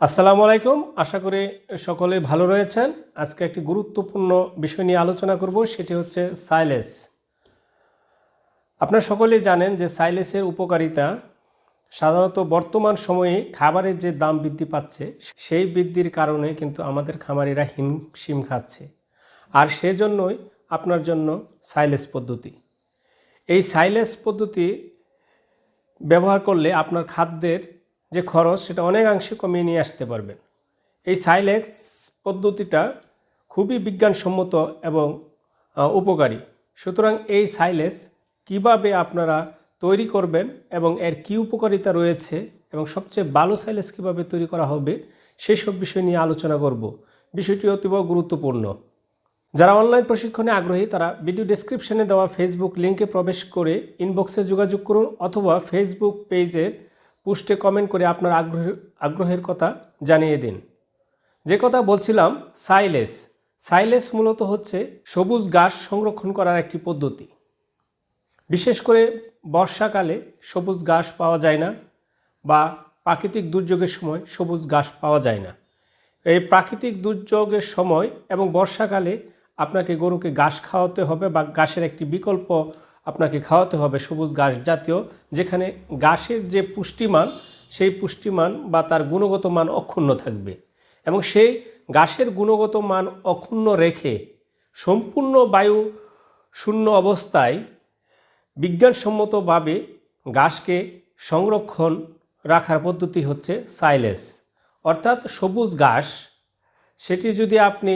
আসসালামু আলাইকুম। আশা করি সকলে ভালো রয়েছেন। আজকে একটি গুরুত্বপূর্ণ বিষয় নিয়ে আলোচনা করব, সেটি হচ্ছে সাইলেস। আপনারা সকলেই জানেন যে সাইলেসের উপকারিতা সাধারণত বর্তমান সময়ে খাবারের যে দাম বৃদ্ধি পাচ্ছে, সেই বৃদ্ধির কারণে কিন্তু আমাদের খামারিরা হিমশিম খাচ্ছে। আর সেজন্যই আপনার জন্য সাইলেস পদ্ধতি। এই সাইলেস পদ্ধতি ব্যবহার করলে আপনার খাদ্যের যে খরচ সেটা অনেকাংশে কমিয়ে নিয়ে আসতে পারবেন। এই সাইলেক্স পদ্ধতিটা খুবই বিজ্ঞানসম্মত এবং উপকারী। সুতরাং এই সাইলেস কীভাবে আপনারা তৈরি করবেন এবং এর কী উপকারিতা রয়েছে এবং সবচেয়ে ভালো সাইলেস কীভাবে তৈরি করা হবে সেই সব বিষয় নিয়ে আলোচনা করব। বিষয়টি অতীব গুরুত্বপূর্ণ। যারা অনলাইন প্রশিক্ষণে আগ্রহী, তারা ভিডিও ডেসক্রিপশনে দেওয়া ফেসবুক লিঙ্কে প্রবেশ করে ইনবক্সে যোগাযোগ করুন অথবা ফেসবুক পেজের পোস্টে কমেন্ট করে আপনার আগ্রহ, আগ্রহের কথা জানিয়ে দিন। যে কথা বলছিলাম সাইলেস সাইলেস মূলত হচ্ছে সবুজ ঘাস সংরক্ষণ করার একটি পদ্ধতি। বিশেষ করে বর্ষাকালে সবুজ ঘাস পাওয়া যায় না বা প্রাকৃতিক দুর্যোগের সময় সবুজ ঘাস পাওয়া যায় না। এই প্রাকৃতিক দুর্যোগের সময় এবং বর্ষাকালে আপনাকে গরুকে ঘাস খাওয়াতে হবে বা ঘাসের একটি বিকল্প আপনাকে খাওয়াতে হবে সবুজ ঘাস জাতীয়, যেখানে ঘাসের যে পুষ্টিমান, সেই পুষ্টিমান বা তার গুণগত মান অক্ষুণ্ণ থাকবে। এবং সেই ঘাসের গুণগত মান অক্ষুণ্ণ রেখে সম্পূর্ণ বায়ু শূন্য অবস্থায় বিজ্ঞানসম্মতভাবে ঘাসকে সংরক্ষণ রাখার পদ্ধতি হচ্ছে সাইলেস। অর্থাৎ সবুজ ঘাস, সেটি যদি আপনি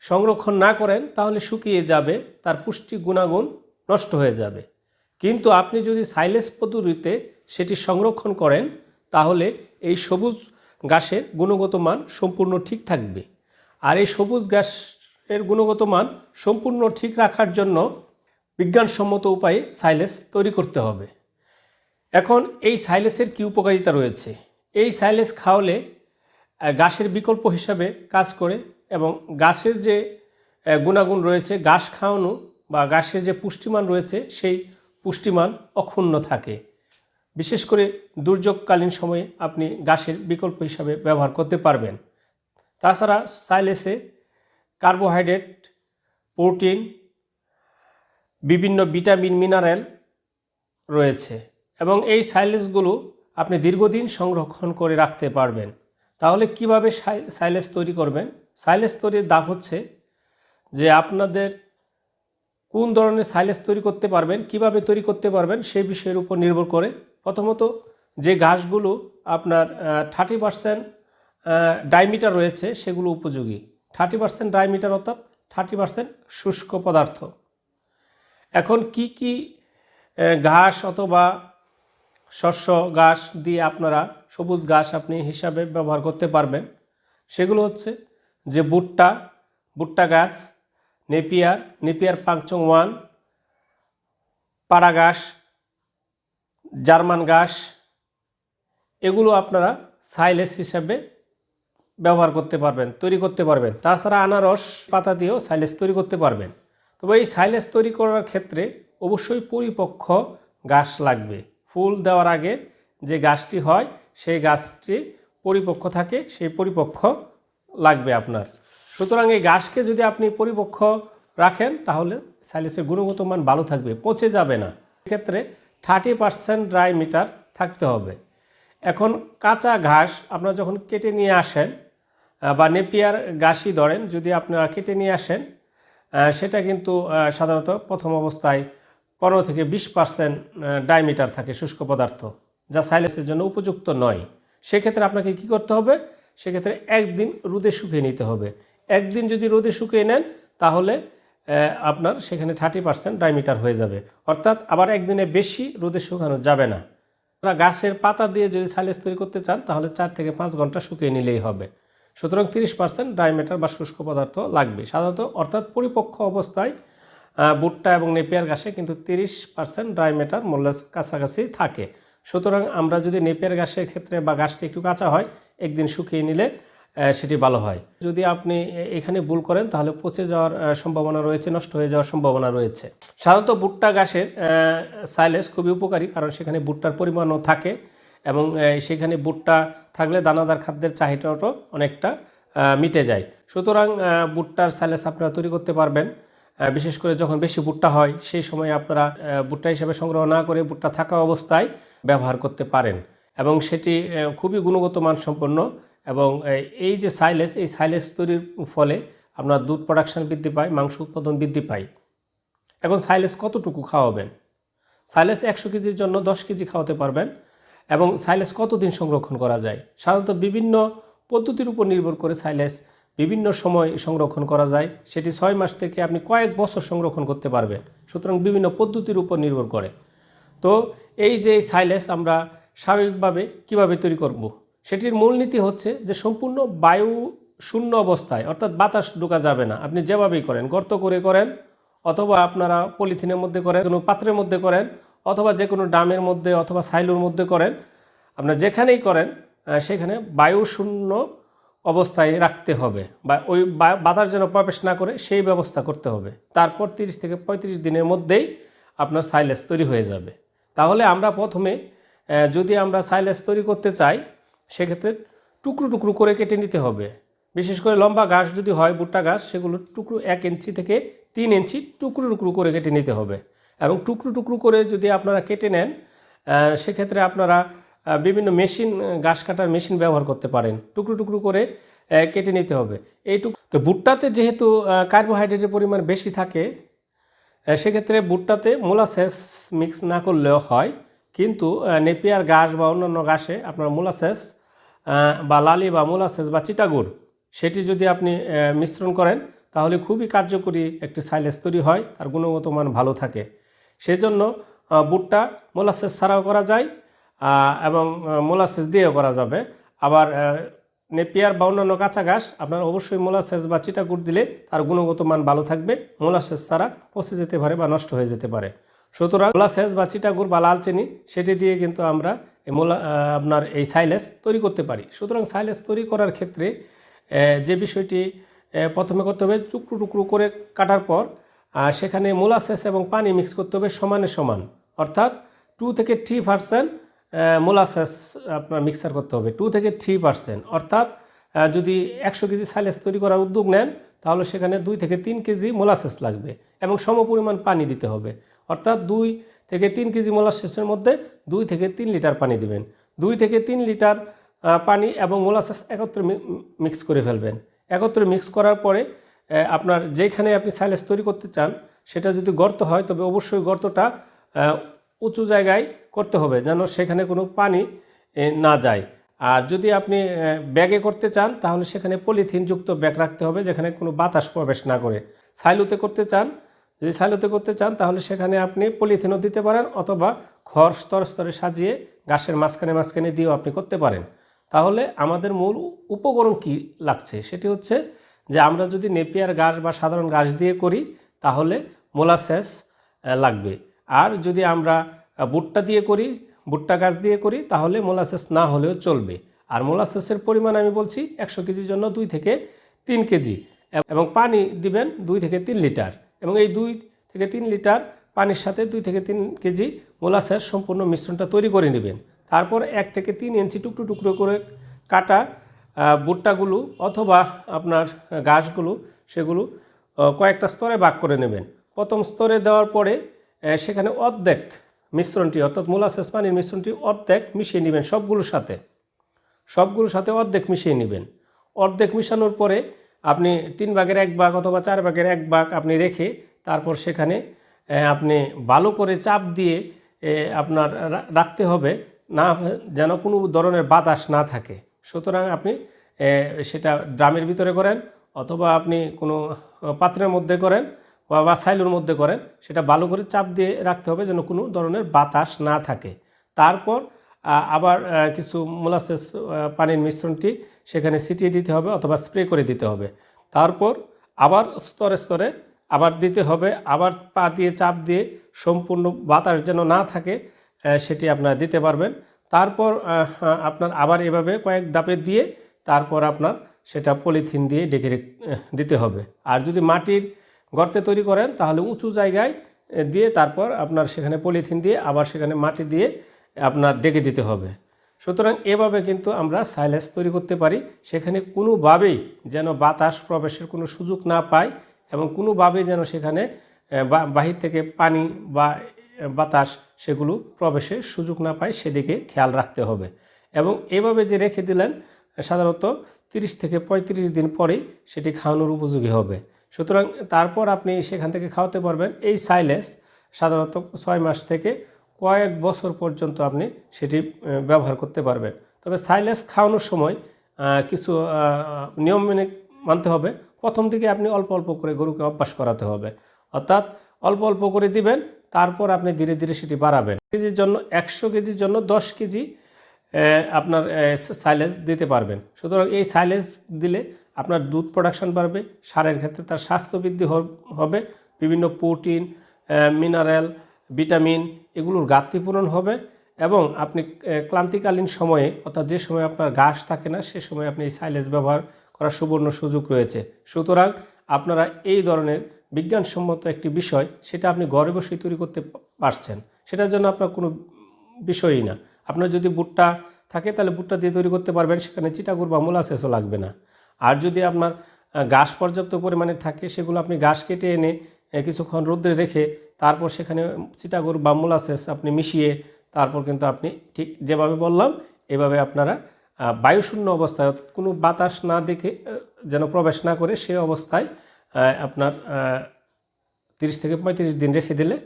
সংরক্ষণ না করেন, তাহলে শুকিয়ে যাবে, তার পুষ্টি গুণাগুণ নষ্ট হয়ে যাবে। কিন্তু আপনি যদি সাইলেস পদ্ধতিতে সেটি সংরক্ষণ করেন, তাহলে এই সবুজ ঘাসের গুণগত মান সম্পূর্ণ ঠিক থাকবে। আর এই সবুজ ঘাসের গুণগত মান সম্পূর্ণ ঠিক রাখার জন্য বিজ্ঞানসম্মত উপায়ে সাইলেস তৈরি করতে হবে। এখন এই সাইলেসের কী উপকারিতা রয়েছে? এই সাইলেস খাওয়ালে ঘাসের বিকল্প হিসাবে কাজ করে এবং গাছের যে গুণাগুণ রয়েছে ঘাস খাওয়ানো বা ঘাসের যে পুষ্টিমান রয়েছে, সেই পুষ্টিমান অক্ষুণ্ণ থাকে। বিশেষ করে দুর্যোগকালীন সময়ে আপনি ঘাসের বিকল্প হিসাবে ব্যবহার করতে পারবেন। তাছাড়া সাইলেসে কার্বোহাইড্রেট, প্রোটিন, বিভিন্ন ভিটামিন, মিনারেল রয়েছে এবং এই সাইলেসগুলো আপনি দীর্ঘদিন সংরক্ষণ করে রাখতে পারবেন। তাহলে কীভাবে সাই- সাইলেস তৈরি করবেন? সাইলেস তৈরির দাগ হচ্ছে যে আপনাদের কোন ধরনের সাইলেস তৈরি করতে পারবেন, কীভাবে তৈরি করতে পারবেন সেই বিষয়ের উপর নির্ভর করে। প্রথমত, যে ঘাসগুলো আপনার থার্টি পার্সেন্ট ডাইমিটার রয়েছে, সেগুলো উপযোগী। থার্টি পার্সেন্ট ডাইমিটার অর্থাৎ থার্টি পার্সেন্ট শুষ্ক পদার্থ। এখন কি কি ঘাস অথবা শস্য ঘাস দিয়ে আপনারা সবুজ ঘাস আপনি হিসাবে ব্যবহার করতে পারবেন, সেগুলো হচ্ছে যে ভুট্টা ভুট্টা গাছ নেপিয়ার নেপিয়ার পাংচং ওয়ান পাড়া ঘাস জার্মান ঘাস এগুলো আপনারা সাইলেস হিসাবে ব্যবহার করতে পারবেন, তৈরি করতে পারবেন। তাছাড়া আনারস, পাতা দিয়েও সাইলেস তৈরি করতে পারবেন। তবে এই সাইলেস তৈরি করার ক্ষেত্রে অবশ্যই পরিপক্ষ গাছ লাগবে। ফুল দেওয়ার আগে যে গাছটি হয়, সেই গাছটি পরিপক্ষ থাকে, সেই পরিপক্ষ লাগবে আপনার। সুতরাং এই গাছকে যদি আপনি পরিপক্ষ রাখেন, তাহলে সাইলেসের গুণগত মান ভালো থাকবে, পচে যাবে না। এক্ষেত্রে থার্টি পার্সেন্ট ড্রাই মিটার থাকতে হবে। এখন কাঁচা ঘাস আপনারা যখন কেটে নিয়ে আসেন বা নেপিয়ার ঘাসই ধরেন, যদি আপনারা কেটে নিয়ে আসেন সেটা কিন্তু সাধারণত প্রথম অবস্থায় পনেরো থেকে বিশ পার্সেন্ট ডায়মিটার থাকে শুষ্ক পদার্থ, যা সাইলেসের জন্য উপযুক্ত নয়। সেক্ষেত্রে আপনাকে কি করতে হবে? সেক্ষেত্রে একদিন রোদে শুকিয়ে নিতে হবে। একদিন যদি রোদে শুকিয়ে নেন, তাহলে আপনার সেখানে থার্টি পার্সেন্ট ডায়মিটার হয়ে যাবে। অর্থাৎ আবার একদিনে বেশি রোদে শুকানো যাবে না। আপনারা গাছের পাতা দিয়ে যদি সাইলেজ তৈরি করতে চান, তাহলে চার থেকে পাঁচ ঘণ্টা শুকিয়ে নিলেই হবে। সুতরাং তিরিশ পার্সেন্ট ডাইমেটার বা শুষ্ক পদার্থ লাগবে। সাধারণত, অর্থাৎ পরিপক্ক অবস্থায় ভুট্টা এবং নেপিয়ার ঘাসে কিন্তু তিরিশ পার্সেন্ট ডাইমেটার মূল্য কাছাকাছি থাকে। সুতরাং আমরা যদি নেপিয়ার গাছের ক্ষেত্রে বা গাছটি একটু কাঁচা হয়, একদিন শুকিয়ে নিলে সেটি ভালো হয়। যদি আপনি এখানে ভুল করেন, তাহলে পচে যাওয়ার সম্ভাবনা রয়েছে, নষ্ট হয়ে যাওয়ার সম্ভাবনা রয়েছে। সাধারণত ভুট্টা গাছের সাইলেস খুবই উপকারী, কারণ সেখানে ভুট্টার পরিমাণও থাকে এবং সেখানে ভুট্টা থাকলে দানাদার খাদ্যের চাহিদাটাও অনেকটা মিটে যায়। সুতরাং ভুট্টার সাইলেস আপনারা তৈরি করতে পারবেন। বিশেষ করে যখন বেশি ভুট্টা হয়, সেই সময় আপনারা ভুট্টা হিসেবে সংগ্রহ না করে ভুট্টা থাকা অবস্থায় ব্যবহার করতে পারেন। এবং সেটি খুবই গুণগত মানসম্পন্ন এবং এই যে সাইলেস এই সাইলেস তৈরির ফলে আপনার দুধ প্রোডাকশন বৃদ্ধি পায়, মাংস উৎপাদন বৃদ্ধি পায়। এখন সাইলেস কতটুকু খাওয়াবেন? সাইলেস একশো কেজির জন্য দশ কেজি খাওয়াতে পারবেন এবং সাইলেস কতদিন সংরক্ষণ করা যায়? সাধারণত বিভিন্ন পদ্ধতির উপর নির্ভর করে সাইলেস বিভিন্ন সময় সংরক্ষণ করা যায়। সেটি ছয় মাস থেকে আপনি কয়েক বছর সংরক্ষণ করতে পারবেন। সুতরাং বিভিন্ন পদ্ধতির উপর নির্ভর করে। তো এই যে সাইলেস আমরা স্বাভাবিকভাবে কীভাবে তৈরি করব। সেটির মূলনীতি হচ্ছে যে সম্পূর্ণ বায়ু শূন্য অবস্থায়, অর্থাৎ বাতাস ঢোকা যাবে না। আপনি যেভাবেই করেন, গর্ত করে করেন, অথবা আপনারা পলিথিনের মধ্যে করেন, কোনো পাত্রের মধ্যে করেন, অথবা যে কোনো ড্রামের মধ্যে অথবা সাইলোর মধ্যে করেন আপনারা যেখানেই করেন সেখানে বায়ু শূন্য অবস্থায় রাখতে হবে বা ওই বাতাস যেন প্রবেশ না করে সেই ব্যবস্থা করতে হবে। তারপর তিরিশ থেকে পঁয়ত্রিশ দিনের মধ্যেই আপনার সাইলেস তৈরি হয়ে যাবে। তাহলে আমরা প্রথমে যদি আমরা সাইলেস তৈরি করতে চাই সেক্ষেত্রে টুকরো টুকরো করে কেটে নিতে হবে। বিশেষ করে লম্বা ঘাস যদি হয়, ভুট্টা ঘাস, সেগুলো টুকরো এক ইঞ্চি থেকে তিন ইঞ্চি টুকরো টুকরো করে কেটে নিতে হবে। এবং টুকরো টুকরো করে যদি আপনারা কেটে নেন সেক্ষেত্রে আপনারা বিভিন্ন মেশিন, ঘাস কাটার মেশিন ব্যবহার করতে পারেন। টুকরো টুকরো করে কেটে নিতে হবে। এইটুকু তো ভুট্টাতে যেহেতু কার্বোহাইড্রেটের পরিমাণ বেশি থাকে সেক্ষেত্রে ভুট্টাতে মোলাসেস মিক্স না করলেও হয়। কিন্তু নেপিয়ার ঘাস বা অন্যান্য ঘাসে আপনার মোলাসেস বা লালি বা মোলাসেস বা চিটাগুড় সেটি যদি আপনি মিশ্রণ করেন তাহলে খুবই কার্যকরী একটি সাইলেস তৈরি হয় তার গুণগত মান ভালো থাকে। সেই জন্য আহ, ভুট্টা মোলাসেস ছাড়াও করা যায় এবং মোলাসেস দিয়েও করা যাবে। আবার নেপিয়ার বা অন্যান্য কাঁচা ঘাস আপনার অবশ্যই মোলাসেস বা চিটাগুড় দিলে তার গুণগত মান ভালো থাকবে মোলাসেস ছাড়া পচে যেতে পারে বা নষ্ট হয়ে যেতে পারে। সুতরাং মোলাসেস বা চিটাগুড় বা লাল চিনি, সেটি দিয়ে কিন্তু আমরা মোলা আপনার এই সাইলেস তৈরি করতে পারি। সুতরাং সাইলেস তৈরি করার ক্ষেত্রে যে বিষয়টি প্রথমে করতে হবে টুকরো টুকরো করে কাটার পর সেখানে মোলাসেস এবং পানি মিক্স করতে হবে সমানে সমান। অর্থাৎ টু থেকে থ্রি পার্সেন্ট মোলাসেস আপনার মিক্সার করতে হবে, টু থেকে থ্রি পার্সেন্ট। অর্থাৎ যদি একশো কেজি সাইলেস তৈরি করার উদ্যোগ নেন, তাহলে সেখানে দুই থেকে তিন কেজি মোলাসেস লাগবে এবং সমপরিমাণ পানি দিতে হবে। অর্থাৎ দুই থেকে তিন কেজি মোলাসেসের মধ্যে দুই থেকে তিন লিটার পানি দিবেন। দুই থেকে তিন লিটার পানি এবং মোলাসেস একত্রে মিক্স করে ফেলবেন। একত্রে মিক্স করার পরে আপনার যেখানে আপনি সাইলেস তৈরি করতে চান, সেটা যদি গর্ত হয়, তবে অবশ্যই গর্তটা উঁচু জায়গায় করতে হবে যেন সেখানে কোনো পানি না যায়। আর যদি আপনি ব্যাগে করতে চান, তাহলে সেখানে পলিথিনযুক্ত ব্যাগ রাখতে হবে, যেখানে কোনো বাতাস প্রবেশ না করে। সাইলুতে করতে চান যদি সাইলুতে করতে চান, তাহলে সেখানে আপনি পলিথিনও দিতে পারেন অথবা খড় স্তর স্তরে সাজিয়ে গাছের মাঝখানে মাঝখানে দিয়েও আপনি করতে পারেন। তাহলে আমাদের মূল উপকরণ কি লাগছে? সেটি হচ্ছে যে আমরা যদি নেপিয়ার গাছ বা সাধারণ গাছ দিয়ে করি, তাহলে মোলাসেস লাগবে। আর যদি আমরা ভুট্টা দিয়ে করি, ভুট্টা গাছ দিয়ে করি, তাহলে মোলাসেস না হলেও চলবে। আর মোলাসেসের পরিমাণ আমি বলছি একশো কেজির জন্য দুই থেকে তিন কেজি। এবং পানি দিবেন দুই থেকে তিন লিটার। এবং এই দুই থেকে তিন লিটার পানির সাথে দুই থেকে তিন কেজি মোলাসেস সম্পূর্ণ মিশ্রণটা তৈরি করে নেবেন। তারপর এক থেকে তিন ইঞ্চি টুকরো টুকরো করে কাটা ভুট্টাগুলো অথবা আপনার ঘাসগুলো, সেগুলো কয়েকটা স্তরে ভাগ করে নেবেন। প্রথম স্তরে দেওয়ার পরে সেখানে অর্ধেক মিশ্রণটি, অর্থাৎ মোলাসেস পানির মিশ্রণটি অর্ধেক মিশিয়ে নেবেন সবগুলোর সাথে। সবগুলোর সাথে অর্ধেক মিশিয়ে নেবেন। অর্ধেক মিশানোর পরে আপনি তিন ভাগের এক ভাগ অথবা চার ভাগের এক ভাগ আপনি রেখে তারপর সেখানে আপনি ভালো করে চাপ দিয়ে আপনার রাখতে হবে না যেন কোনো ধরনের বাতাস না থাকে। সুতরাং আপনি সেটা ড্রামের ভিতরে করেন অথবা আপনি কোনো পাত্রের মধ্যে করেন বা বা সাইলোর মধ্যে করেন, সেটা ভালো করে চাপ দিয়ে রাখতে হবে যেন কোনো ধরনের বাতাস না থাকে। তারপর আবার কিছু মোলাসেস পানির মিশ্রণটি সেখানে ছিটিয়ে দিতে হবে অথবা স্প্রে করে দিতে হবে। তারপর আবার স্তরে স্তরে আবার দিতে হবে আবার পা দিয়ে চাপ দিয়ে সম্পূর্ণ বাতাস যেন না থাকে সেটি আপনারা দিতে পারবেন। তারপর আ, আপনার আবার এভাবে কয়েক দাপে দিয়ে তারপর আপনার সেটা পলিথিন দিয়ে ডেকে দিতে হবে। আর যদি মাটির গর্তে তৈরি করেন তাহলে উঁচু জায়গায় দিয়ে তারপর আপনার সেখানে পলিথিন দিয়ে আবার সেখানে মাটি দিয়ে আপনার ডেকে দিতে হবে। সুতরাং এভাবে কিন্তু আমরা সাইলেজ তৈরি করতে পারি। সেখানে কোনোভাবেই যেন বাতাস প্রবেশের কোনো সুযোগ না পায় এবং কোনোভাবেই যেন সেখানে বাহির থেকে পানি বা বাতাস সেগুলো প্রবেশের সুযোগ না পায় সেদিকে খেয়াল রাখতে হবে। এবং এভাবে যে রেখে দিলেন, সাধারণত তিরিশ থেকে পঁয়ত্রিশ দিন পরেই সেটি খাওয়ানোর উপযোগী হবে। সুতরাং তারপর আপনি সেখান থেকে খাওয়াতে পারবেন। এই সাইলেস সাধারণত ছয় মাস থেকে কয়েক বছর পর্যন্ত আপনি সেটি ব্যবহার করতে পারবেন। তবে সাইলেস খাওয়ানোর সময় কিছু নিয়ম মেনে মানতে হবে। প্রথম দিকে আপনি অল্প অল্প করে গরুকে অভ্যাস করাতে হবে। অর্থাৎ অল্প অল্প করে দিবেন, তারপর আপনি ধীরে ধীরে সেটি বাড়াবেন। কেজির জন্য একশো কেজির জন্য দশ কেজি আপনার সাইলেজ দিতে পারবেন। সুতরাং এই সাইলেজ দিলে আপনার দুধ প্রোডাকশন বাড়বে, সারের ক্ষেত্রে তার স্বাস্থ্য বৃদ্ধি হবে বিভিন্ন প্রোটিন মিনারেল ভিটামিন এগুলোর ঘাটতি পূরণ হবে এবং আপনি ক্লান্তিকালীন সময়ে, অর্থাৎ যে সময় আপনার ঘাস থাকে না, সে সময় আপনি এই সাইলেজ ব্যবহার করার সুবর্ণ সুযোগ রয়েছে। সুতরাং আপনারা এই ধরনের বিজ্ঞানসম্মত একটি বিষয়, সেটা আপনি ঘরে বসেই তৈরি করতে পারছেন। সেটার জন্য আপনার কোনো বিষয়ই না। আপনার যদি বুটটা থাকে, তাহলে বুটটা দিয়ে তৈরি করতে পারবেন, সেখানে চিটাগুড় বা মোলাসেসও লাগবে না। আর যদি আপনার ঘাস পর্যাপ্ত পরিমাণে থাকে, সেগুলো আপনি ঘাস কেটে এনে কিছুক্ষণ রোদ্রে রেখে তারপর সেখানে চিটাগুড় বা মোলাসেস আপনি মিশিয়ে তারপর কিন্তু আপনি ঠিক যেভাবে বললাম, এভাবে আপনারা বায়ুশূন্য অবস্থায় অর্থাৎ কোনো বাতাস না দেখে যেন প্রবেশ না করে সে অবস্থায় আপনার তিরিশ থেকে পঁয়ত্রিশ দিন রেখে দিলে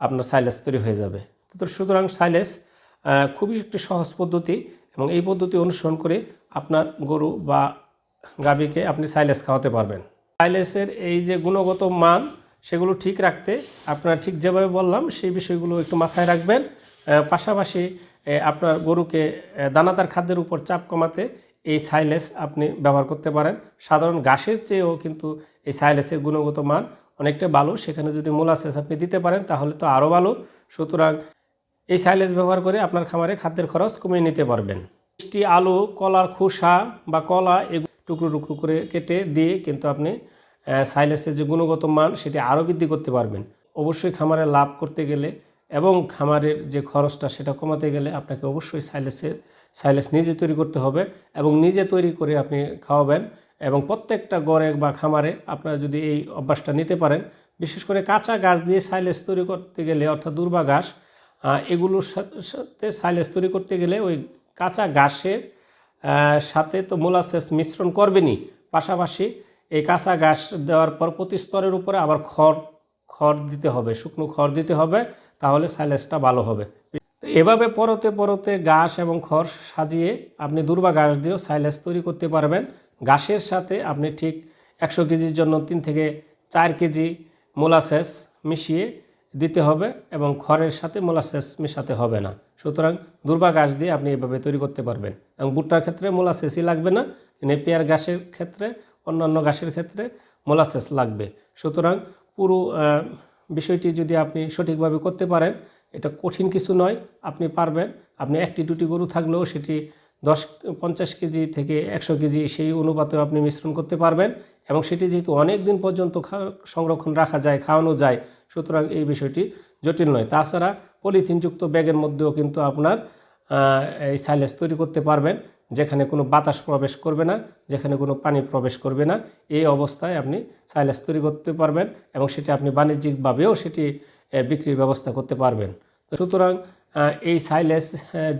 আপনার সাইলেস তৈরি হয়ে যাবে। তো সুতরাং সাইলেস খুবই একটি সহজ পদ্ধতি এবং এই পদ্ধতি অনুসরণ করে আপনার গরু বা গাভীকে আপনি সাইলেস খাওয়াতে পারবেন। সাইলেসের এই যে গুণগত মান সেগুলো ঠিক রাখতে আপনারা ঠিক যেভাবে বললাম, সেই বিষয়গুলো একটু মাথায় রাখবেন। পাশাপাশি আপনার গরুকে দানাদার খাদ্যের উপর চাপ কমাতে এই সাইলেস আপনি ব্যবহার করতে পারেন। সাধারণ ঘাসের চেয়েও কিন্তু এই সাইলেসের গুণগত মান অনেকটা ভালো। সেখানে যদি মোলাসেস আপনি দিতে পারেন, তাহলে তো আরও ভালো। সুতরাং এই সাইলেজ ব্যবহার করে আপনার খামারে খাদ্যের খরচ কমিয়ে নিতে পারবেন। মিষ্টি, আলু, কলার খোসা বা কলা এগুলো টুকরো টুকরো করে কেটে দিয়ে কিন্তু আপনি সাইলেসের যে গুণগত মান, সেটি আরও বৃদ্ধি করতে পারবেন। অবশ্যই খামারে লাভ করতে গেলে এবং খামারের যে খরচটা, সেটা কমাতে গেলে আপনাকে অবশ্যই সাইলেসের, সাইলেস নিজে তৈরি করতে হবে এবং নিজে তৈরি করে আপনি খাওয়াবেন এবং প্রত্যেকটা গড়ে বা খামারে আপনারা যদি এই অভ্যাসটা নিতে পারেন, বিশেষ করে কাঁচা গাছ দিয়ে সাইলেস তৈরি করতে গেলে অর্থাৎ দুর্বা ঘাস এগুলোর সাথে সাইলেজ তৈরি করতে গেলে ওই কাঁচা ঘাসের সাথে তো মোলাসেস মিশ্রণ করবেনই। পাশাপাশি এই কাঁচা ঘাস দেওয়ার পর প্রতি স্তরের উপরে আবার খড় খড় দিতে হবে, শুকনো খড় দিতে হবে, তাহলে সাইলেজটা ভালো হবে। এভাবে পরতে পরতে ঘাস এবং খড় সাজিয়ে আপনি দুর্বা ঘাস দিয়েও সাইলেজ তৈরি করতে পারবেন। ঘাসের সাথে আপনি ঠিক একশো কেজির জন্য তিন থেকে চার কেজি মোলাসেস মিশিয়ে দিতে হবে এবং খড়ের সাথে মোলাসেস মেশাতে হবে না। সুতরাং দুর্বা ঘাস দিয়ে আপনি এভাবে তৈরি করতে পারবেন। এবং ভুট্টার ক্ষেত্রে মোলাসেসই লাগবে না, নেপিয়ার ঘাসের ক্ষেত্রে অন্যান্য ঘাসের ক্ষেত্রে মোলাসেস লাগবে। সুতরাং পুরো বিষয়টি যদি আপনি সঠিকভাবে করতে পারেন, এটা কঠিন কিছু নয়, আপনি পারবেন। আপনি একটি দুটি গরু থাকলেও সেটি দশ, পঞ্চাশ কেজি থেকে একশো কেজি সেই অনুপাতেও আপনি মিশ্রণ করতে পারবেন এবং সেটি যেহেতু অনেক দিন পর্যন্ত সংরক্ষণ রাখা যায়, খাওয়ানো যায়, সুতরাং এই বিষয়টি জটিল নয়। তাছাড়া পলিথিনযুক্ত ব্যাগের মধ্যেও কিন্তু আপনার এই সাইলেস তৈরি করতে পারবেন। যেখানে কোনো বাতাস প্রবেশ করবে না, যেখানে কোনো পানি প্রবেশ করবে না, এই অবস্থায় আপনি সাইলেজ তৈরি করতে পারবেন এবং সেটি আপনি বাণিজ্যিকভাবেও সেটি বিক্রির ব্যবস্থা করতে পারবেন। তো সুতরাং এই সাইলেস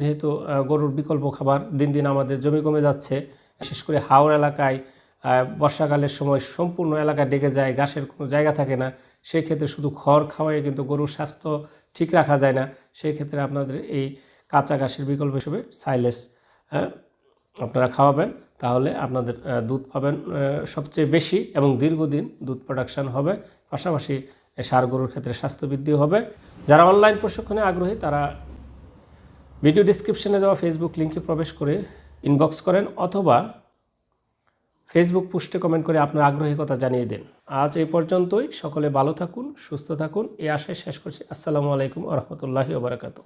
যেহেতু গরুর বিকল্প খাবার দিন দিন আমাদের জমি কমে যাচ্ছে, বিশেষ করে হাওড় এলাকায় বর্ষাকালের সময় সম্পূর্ণ এলাকা ডেকে যায়, ঘাসের কোনো জায়গা থাকে না সেই ক্ষেত্রে শুধু খড় খাওয়াই কিন্তু গরুর স্বাস্থ্য ঠিক রাখা যায় না সেই ক্ষেত্রে আপনাদের এই কাঁচা ঘাসের বিকল্প হিসেবে সাইলেস আপনারা খাওয়াবেন, তাহলে আপনাদের দুধ পাবেন সবচেয়ে বেশি এবং দীর্ঘদিন দুধ প্রোডাকশন হবে। পাশাপাশি সার গরুর ক্ষেত্রে স্বাস্থ্য বৃদ্ধি হবে। যারা অনলাইন প্রশিক্ষণে আগ্রহী, তারা ভিডিও ডিসক্রিপশনে দেওয়া ফেসবুক লিঙ্কে প্রবেশ করে ইনবক্স করেন অথবা ফেসবুক পোস্টে কমেন্ট করে আপনার আগ্রহী কথা জানিয়ে দিন। আজ এই পর্যন্তই। সকলে ভালো থাকুন, সুস্থ থাকুন। এই আশায় শেষ করছি। আসসালামু আলাইকুম আ ওবরাকাতু